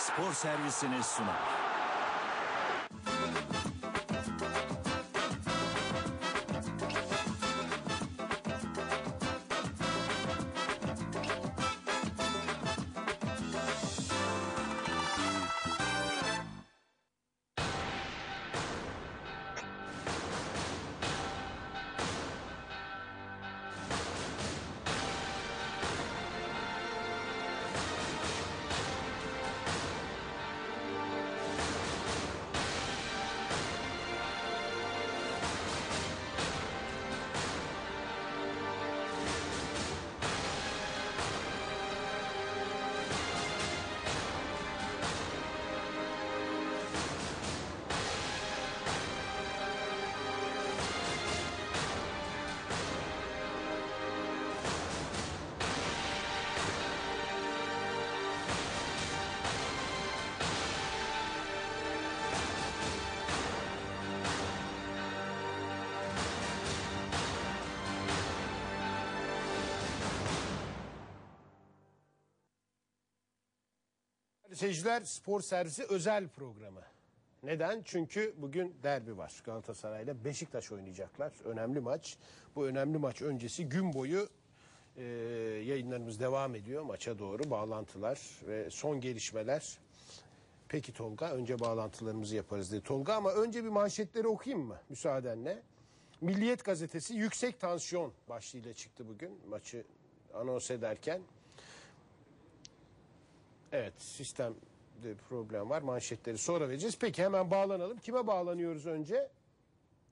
spor servisini sunar. Seyirciler Spor Servisi özel programı. Neden? Çünkü bugün derbi var. Galatasaray ile Beşiktaş oynayacaklar. Önemli maç. Bu önemli maç öncesi gün boyu e, yayınlarımız devam ediyor. Maça doğru bağlantılar ve son gelişmeler. Peki Tolga önce bağlantılarımızı yaparız dedi Tolga ama önce bir manşetleri okuyayım mı müsaadenle? Milliyet gazetesi yüksek tansiyon başlığıyla çıktı bugün maçı anons ederken. Evet sistemde problem var manşetleri sonra vereceğiz. Peki hemen bağlanalım. Kime bağlanıyoruz önce?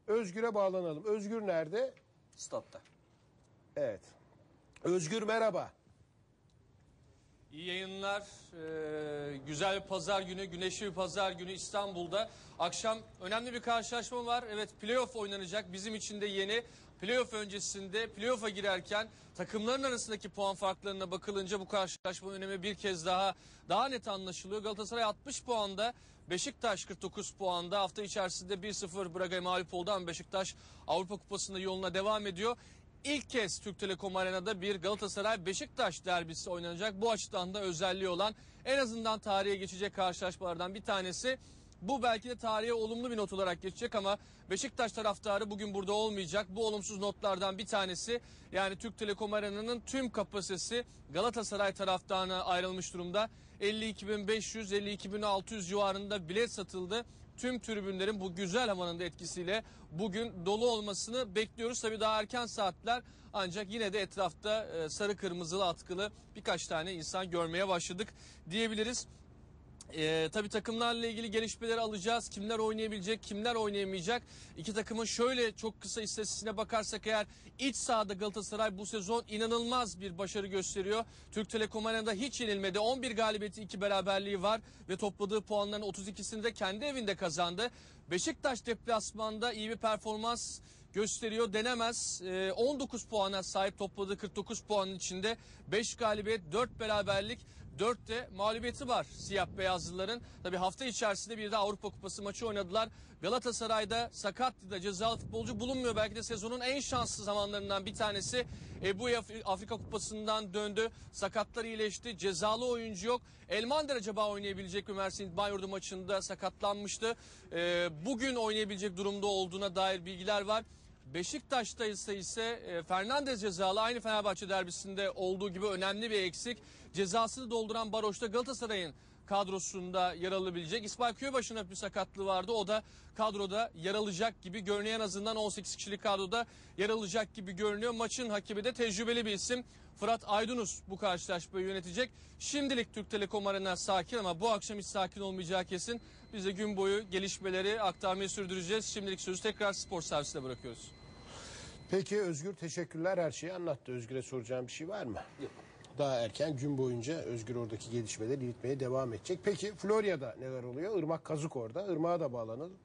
Özgür'e bağlanalım. Özgür nerede? Stopta. Evet. Özgür merhaba. İyi yayınlar. Ee, güzel bir pazar günü, güneşli bir pazar günü İstanbul'da. Akşam önemli bir karşılaşma var. Evet playoff oynanacak. Bizim için de yeni. Playoff öncesinde playoff'a girerken takımların arasındaki puan farklarına bakılınca bu karşılaşmanın önemi bir kez daha daha net anlaşılıyor. Galatasaray 60 puanda, Beşiktaş 49 puanda. Hafta içerisinde 1-0 Braga'ya mağlup oldu ama Beşiktaş Avrupa Kupası'nda yoluna devam ediyor. İlk kez Türk Telekom Arena'da bir Galatasaray Beşiktaş derbisi oynanacak. Bu açıdan da özelliği olan en azından tarihe geçecek karşılaşmalardan bir tanesi. Bu belki de tarihe olumlu bir not olarak geçecek ama Beşiktaş taraftarı bugün burada olmayacak. Bu olumsuz notlardan bir tanesi yani Türk Telekom Arena'nın tüm kapasitesi Galatasaray taraftarına ayrılmış durumda. 52.500-52.600 civarında bilet satıldı tüm tribünlerin bu güzel havanın da etkisiyle bugün dolu olmasını bekliyoruz. Tabii daha erken saatler ancak yine de etrafta e, sarı kırmızılı atkılı birkaç tane insan görmeye başladık diyebiliriz. Ee, tabii takımlarla ilgili gelişmeleri alacağız. Kimler oynayabilecek, kimler oynayamayacak. İki takımın şöyle çok kısa istatistiğine bakarsak eğer iç sahada Galatasaray bu sezon inanılmaz bir başarı gösteriyor. Türk Telekom Arena'da hiç yenilmedi. 11 galibiyeti, 2 beraberliği var ve topladığı puanların 32'sini de kendi evinde kazandı. Beşiktaş deplasmanda iyi bir performans gösteriyor denemez. Ee, 19 puana sahip topladığı 49 puanın içinde 5 galibiyet, 4 beraberlik, 4 de mağlubiyeti var siyah beyazlıların. Tabi hafta içerisinde bir de Avrupa Kupası maçı oynadılar. Galatasaray'da Sakatya'da cezalı futbolcu bulunmuyor. Belki de sezonun en şanslı zamanlarından bir tanesi. Ebu Afrika Kupası'ndan döndü. Sakatlar iyileşti. Cezalı oyuncu yok. Elmander acaba oynayabilecek mi? Mersin Bayurdu maçında sakatlanmıştı. Ee, bugün oynayabilecek durumda olduğuna dair bilgiler var. Beşiktaş'ta ise ise e, Fernandez cezalı aynı Fenerbahçe derbisinde olduğu gibi önemli bir eksik. Cezasını dolduran Baroş'ta Galatasaray'ın kadrosunda yer alabilecek. İsmail Köybaşı'nın bir sakatlığı vardı. O da kadroda yer alacak gibi görünüyor. En azından 18 kişilik kadroda yer alacak gibi görünüyor. Maçın hakemi de tecrübeli bir isim. Fırat Aydınus bu karşılaşmayı yönetecek. Şimdilik Türk Telekom Arena sakin ama bu akşam hiç sakin olmayacağı kesin. Biz de gün boyu gelişmeleri aktarmayı sürdüreceğiz. Şimdilik sözü tekrar spor servisine bırakıyoruz. Peki Özgür teşekkürler her şeyi anlattı. Özgür'e soracağım bir şey var mı? Yok. Daha erken gün boyunca Özgür oradaki gelişmeleri iletmeye devam edecek. Peki Florya'da neler oluyor? Irmak Kazık orada. Irmak'a da bağlanalım.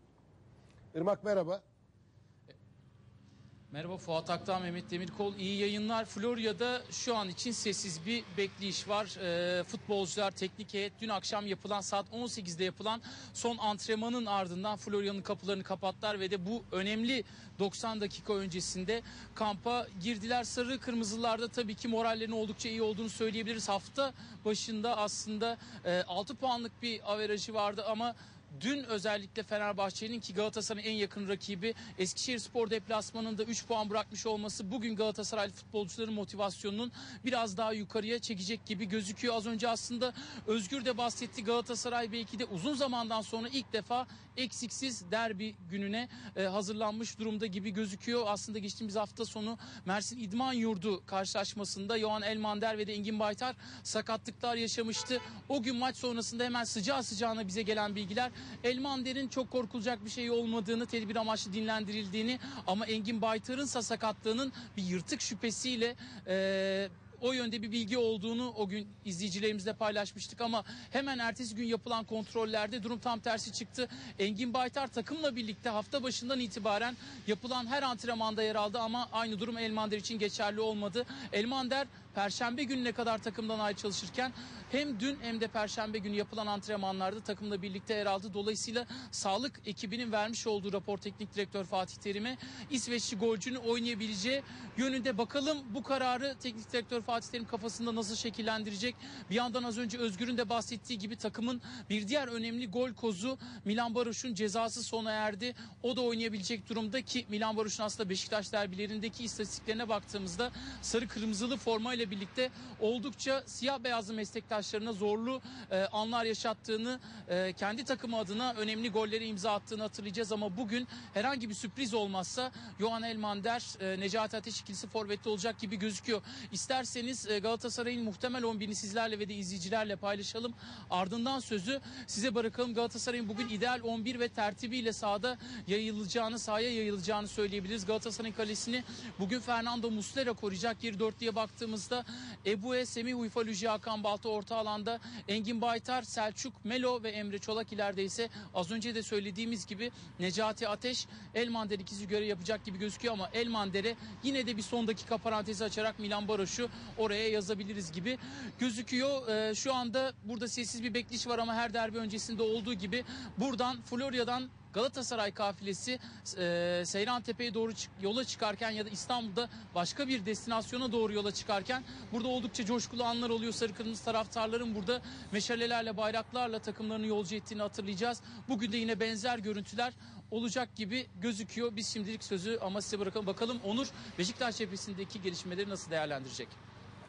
Irmak merhaba. Merhaba Fuat Aktan, Mehmet Demirkol. İyi yayınlar. Florya'da şu an için sessiz bir bekleyiş var. Ee, futbolcular, teknik heyet dün akşam yapılan saat 18'de yapılan son antrenmanın ardından Florya'nın kapılarını kapattılar ve de bu önemli 90 dakika öncesinde kampa girdiler. Sarı kırmızılarda tabii ki morallerinin oldukça iyi olduğunu söyleyebiliriz. Hafta başında aslında e, 6 puanlık bir averajı vardı ama Dün özellikle Fenerbahçe'nin ki Galatasaray'ın en yakın rakibi Eskişehir Spor deplasmanında 3 puan bırakmış olması bugün Galatasaray futbolcuların motivasyonunun biraz daha yukarıya çekecek gibi gözüküyor. Az önce aslında Özgür de bahsetti Galatasaray belki de uzun zamandan sonra ilk defa eksiksiz derbi gününe e, hazırlanmış durumda gibi gözüküyor. Aslında geçtiğimiz hafta sonu Mersin İdman Yurdu karşılaşmasında Yohan Elmander ve de Engin Baytar sakatlıklar yaşamıştı. O gün maç sonrasında hemen sıcağı sıcağına bize gelen bilgiler Elmander'in çok korkulacak bir şey olmadığını, tedbir amaçlı dinlendirildiğini ama Engin Baytar'ın sakatlığının bir yırtık şüphesiyle e, o yönde bir bilgi olduğunu o gün izleyicilerimizle paylaşmıştık ama hemen ertesi gün yapılan kontrollerde durum tam tersi çıktı. Engin Baytar takımla birlikte hafta başından itibaren yapılan her antrenmanda yer aldı ama aynı durum Elmander için geçerli olmadı. Elmander Perşembe gününe kadar takımdan ayrı çalışırken hem dün hem de Perşembe günü yapılan antrenmanlarda takımla birlikte yer aldı. Dolayısıyla sağlık ekibinin vermiş olduğu rapor teknik direktör Fatih Terim'e İsveçli golcünün oynayabileceği yönünde bakalım bu kararı teknik direktör Fatih Terim kafasında nasıl şekillendirecek? Bir yandan az önce Özgür'ün de bahsettiği gibi takımın bir diğer önemli gol kozu Milan Baroş'un cezası sona erdi. O da oynayabilecek durumda ki Milan Baroş'un aslında Beşiktaş derbilerindeki istatistiklerine baktığımızda sarı kırmızılı formayla birlikte oldukça siyah beyazlı meslektaşlarına zorlu e, anlar yaşattığını, e, kendi takımı adına önemli golleri imza attığını hatırlayacağız ama bugün herhangi bir sürpriz olmazsa Johan Elmander, e, Necati Ateş ikilisi forvette olacak gibi gözüküyor. İsterseniz e, Galatasaray'ın muhtemel 11'ini sizlerle ve de izleyicilerle paylaşalım. Ardından sözü size bırakalım. Galatasaray'ın bugün ideal 11 ve tertibiyle sahada yayılacağını, sahaya yayılacağını söyleyebiliriz. Galatasaray'ın kalesini bugün Fernando Muslera koruyacak. Geri dörtlüye baktığımızda Ebu'e, Semih Uyfaluji, Hakan Balta orta alanda, Engin Baytar, Selçuk, Melo ve Emre Çolak ileride ise az önce de söylediğimiz gibi Necati Ateş, Elmander ikizi görev yapacak gibi gözüküyor ama Elmander'e yine de bir son dakika parantezi açarak Milan Baroş'u oraya yazabiliriz gibi gözüküyor. Ee, şu anda burada sessiz bir bekleyiş var ama her derbi öncesinde olduğu gibi buradan Florya'dan Galatasaray kafilesi e, Seyran Tepe'ye doğru çık- yola çıkarken ya da İstanbul'da başka bir destinasyona doğru yola çıkarken burada oldukça coşkulu anlar oluyor. Sarı kırmızı taraftarların burada meşalelerle bayraklarla takımlarını yolcu ettiğini hatırlayacağız. Bugün de yine benzer görüntüler olacak gibi gözüküyor. Biz şimdilik sözü ama size bırakalım. Bakalım Onur Beşiktaş cephesindeki gelişmeleri nasıl değerlendirecek?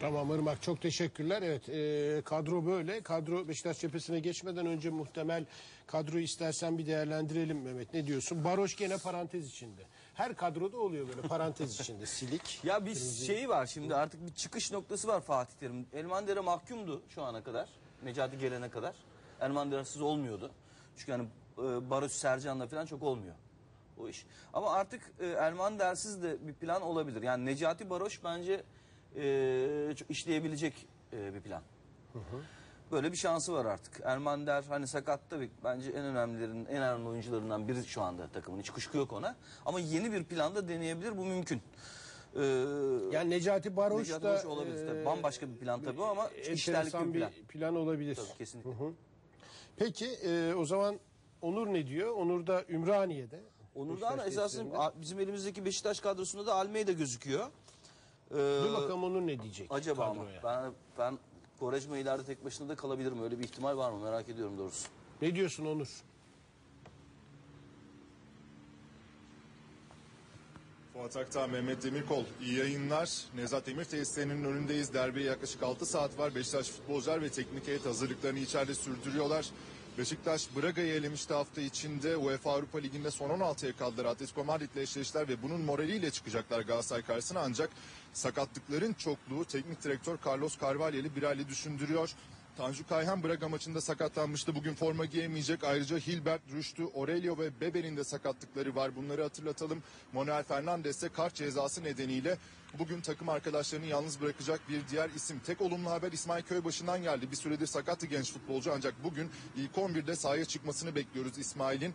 Tamam Irmak çok teşekkürler. Evet e, kadro böyle. Kadro Beşiktaş cephesine geçmeden önce muhtemel kadroyu istersen bir değerlendirelim Mehmet. Ne diyorsun? Baroş gene parantez içinde. Her kadroda oluyor böyle parantez içinde silik. Ya bir şeyi var şimdi artık bir çıkış noktası var Fatih Terim. Elmander'e mahkumdu şu ana kadar. Necati gelene kadar. Elmander'siz olmuyordu. Çünkü hani e, Barış Sercan'la falan çok olmuyor o iş. Ama artık e, Elmander'siz de bir plan olabilir. Yani Necati Baroş bence e, işleyebilecek e, bir plan. Böyle bir şansı var artık. Ermander hani sakat tabii bence en önemlilerin, en önemli oyuncularından biri şu anda takımın. Hiç kuşku yok ona. Ama yeni bir planda deneyebilir. Bu mümkün. Ee, Yani Necati Baroş Necati da Baroş olabilir. Tabii e, bambaşka bir plan tabii ama işlerlik bir plan. bir plan olabilir. Tabii kesinlikle. Peki e, o zaman Onur ne diyor? Onur da Ümraniye'de. Onur'dan Beşiktaş esasında bizim elimizdeki Beşiktaş kadrosunda da Almeida gözüküyor. Ee, Dur bakalım Onur ne diyecek acaba ama kadroya. ben ben Quaresma ileride tek başına da kalabilirim. Öyle bir ihtimal var mı? Merak ediyorum doğrusu. Ne diyorsun Onur? Fuat Akta, Mehmet Demirkol. İyi yayınlar. Nevzat Demir tesislerinin önündeyiz. Derbiye yaklaşık 6 saat var. Beşiktaş futbolcular ve teknik heyet hazırlıklarını içeride sürdürüyorlar. Beşiktaş Braga'yı elemişti hafta içinde. UEFA Avrupa Ligi'nde son 16'ya kaldılar. Atletico Madrid'le eşleştiler ve bunun moraliyle çıkacaklar Galatasaray karşısına. Ancak sakatlıkların çokluğu teknik direktör Carlos Carvalhal'i bir hali düşündürüyor. Tanju Kayhan Braga maçında sakatlanmıştı. Bugün forma giyemeyecek. Ayrıca Hilbert, Rüştü, Aurelio ve Bebe'nin de sakatlıkları var. Bunları hatırlatalım. Manuel Fernandes ise kart cezası nedeniyle bugün takım arkadaşlarını yalnız bırakacak bir diğer isim. Tek olumlu haber İsmail Köybaşı'ndan geldi. Bir süredir sakattı genç futbolcu ancak bugün ilk 11'de sahaya çıkmasını bekliyoruz İsmail'in.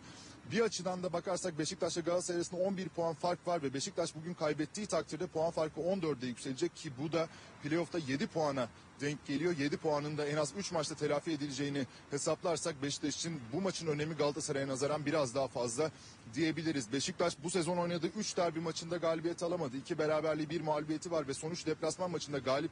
Bir açıdan da bakarsak Beşiktaş'la Galatasaray arasında 11 puan fark var ve Beşiktaş bugün kaybettiği takdirde puan farkı 14'e yükselecek ki bu da playoff'ta 7 puana denk geliyor. 7 puanın da en az 3 maçta telafi edileceğini hesaplarsak Beşiktaş için bu maçın önemi Galatasaray'a nazaran biraz daha fazla diyebiliriz. Beşiktaş bu sezon oynadığı 3 derbi maçında galibiyet alamadı. 2 beraberliği 1 mağlubiyeti var ve sonuç deplasman maçında galip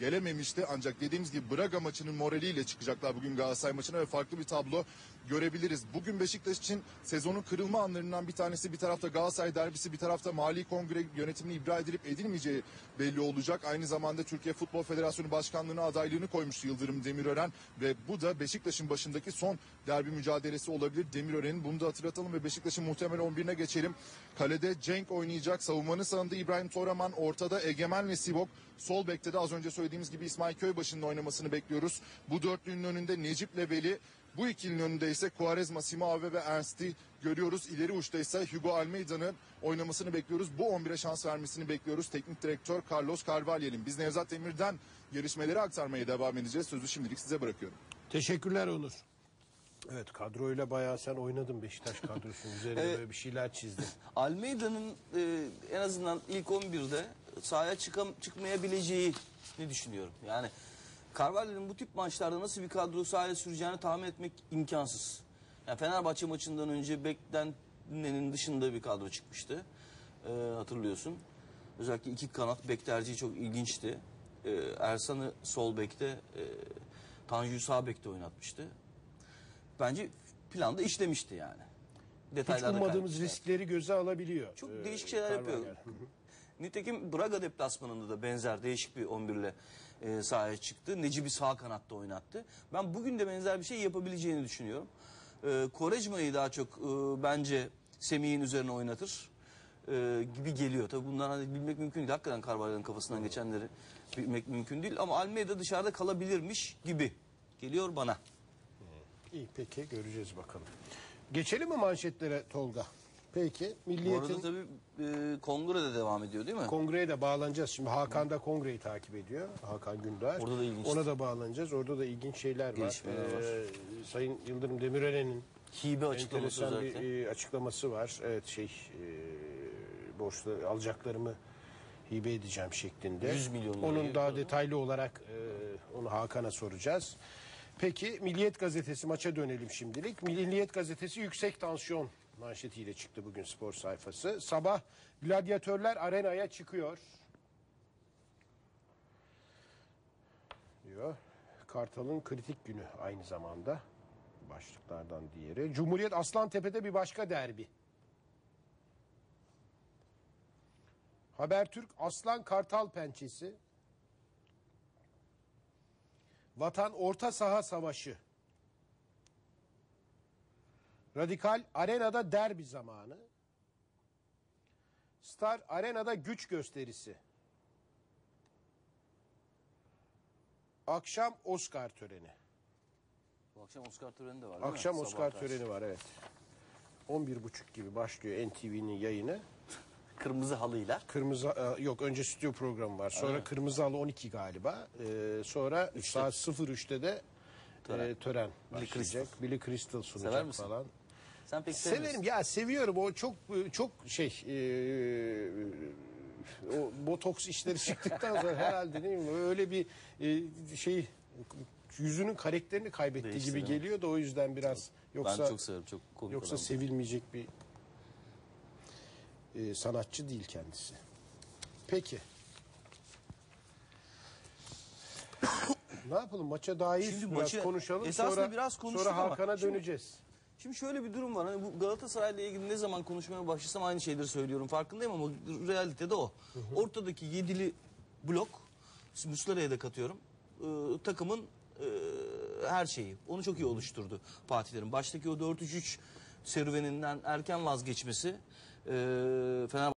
gelememişti. Ancak dediğimiz gibi Braga maçının moraliyle çıkacaklar bugün Galatasaray maçına ve farklı bir tablo görebiliriz. Bugün Beşiktaş için sezonun kırılma anlarından bir tanesi bir tarafta Galatasaray derbisi bir tarafta Mali Kongre yönetimini ibra edilip edilmeyeceği belli olacak. Aynı zamanda Türkiye Futbol Federasyonu Başkanlığı'na adaylığını koymuştu Yıldırım Demirören ve bu da Beşiktaş'ın başındaki son derbi mücadelesi olabilir. Demirören'in bunu da hatırlatalım ve Beşiktaş'ın muhtemel 11'ine geçelim. Kalede Cenk oynayacak. Savunmanın sağında İbrahim Toraman, ortada Egemen ve Sivok. Sol bekte de az önce söylediğimiz gibi İsmail Köybaşı'nın oynamasını bekliyoruz. Bu dörtlünün önünde Necip Veli, bu ikilinin önünde ise Quaresma, Simaave ve Ernst'i görüyoruz. İleri uçta ise Hugo Almeida'nın oynamasını bekliyoruz. Bu 11'e şans vermesini bekliyoruz. Teknik direktör Carlos Carvalho'nun. Biz Nevzat Demir'den gelişmeleri aktarmaya devam edeceğiz. Sözü şimdilik size bırakıyorum. Teşekkürler Onur. Evet kadroyla bayağı sen oynadın Beşiktaş kadrosunun üzerine Evet. böyle bir şeyler çizdin. Almeida'nın e, en azından ilk 11'de sahaya çıkam, çıkmayabileceğini düşünüyorum. Yani Carvalho'nun bu tip maçlarda nasıl bir kadro sahaya süreceğini tahmin etmek imkansız. Yani Fenerbahçe maçından önce beklentenin dışında bir kadro çıkmıştı. E, hatırlıyorsun. Özellikle iki kanat bek tercihi çok ilginçti. E, Ersan'ı sol bekte, e, Tanju'yu sağ bekte oynatmıştı. Bence planda işlemişti yani. Hiç Detaylarda ummadığımız kaymışlar. riskleri göze alabiliyor. Çok Ee, değişik şeyler yapıyor. Carvalho. Nitekim Braga deplasmanında da benzer değişik bir 11 ile e, sahaya çıktı. Necip'i sağ kanatta oynattı. Ben bugün de benzer bir şey yapabileceğini düşünüyorum. E, Quaresma'yı daha çok e, bence Semih'in üzerine oynatır e, gibi geliyor. Tabii bunlar hani bilmek mümkün değil. Hakikaten Carvalho'nun kafasından geçenleri bilmek mümkün değil. Ama Almeida dışarıda kalabilirmiş gibi geliyor bana. İyi peki göreceğiz bakalım. Geçelim mi manşetlere Tolga? Peki Bu arada Milliyet'in tabii e, kongre de devam ediyor değil mi? kongreye de bağlanacağız. Şimdi Hakan da kongreyi takip ediyor. Hakan Gündar. Orada da ilginç. Ona da bağlanacağız. Orada da ilginç şeyler var. Gelişmeler var. Ee, Sayın Yıldırım Demirören'in Hibe açıklaması enteresan özellikle. bir e, açıklaması var. Evet şey e, borçlu alacaklarımı hibe edeceğim şeklinde. 100 milyon lirayı Onun daha pardon. detaylı olarak e, onu Hakan'a soracağız. Peki Milliyet Gazetesi maça dönelim şimdilik. Milliyet Gazetesi yüksek tansiyon manşetiyle çıktı bugün spor sayfası. Sabah gladyatörler arenaya çıkıyor. Diyor. Kartal'ın kritik günü aynı zamanda başlıklardan diğeri. Cumhuriyet Aslantepe'de bir başka derbi. Habertürk Aslan Kartal pençesi. Vatan Orta Saha Savaşı. Radikal Arena'da derbi zamanı. Star Arena'da güç gösterisi. Akşam Oscar töreni. Bu akşam Oscar töreni de var değil mi? Akşam Sabah Oscar karşı. töreni var evet. 11.30 gibi başlıyor NTV'nin yayını. Kırmızı halıyla. Kırmızı e, yok önce stüdyo programı var. Sonra Kırmızı Halı 12 galiba. Ee, sonra saat 03'te de tören, Tören. başlayacak. Billy Crystal sunacak Sever misin? falan. Sen pek Severim ya seviyorum o çok çok şey e, o botoks işleri çıktıktan sonra herhalde değil mi öyle bir e, şey yüzünün karakterini kaybetti Değişti, gibi geliyor da o yüzden biraz yoksa ben çok severim. Çok komik yoksa adam. sevilmeyecek bir e, sanatçı değil kendisi. Peki. ne yapalım maça dair Şimdi biraz maçı konuşalım. esasında sonra, biraz konuştuk sonra Hakan'a döneceğiz. Şimdi şöyle bir durum var. Hani bu Galatasaray'la ilgili ne zaman konuşmaya başlasam aynı şeyleri söylüyorum. Farkındayım ama realitede o. Ortadaki yedili blok, Muslera'ya da katıyorum. e, takımın e, her şeyi. Onu çok iyi oluşturdu Fatih Terim. Baştaki o 4-3-3 serüveninden erken vazgeçmesi e, Fenerbahçe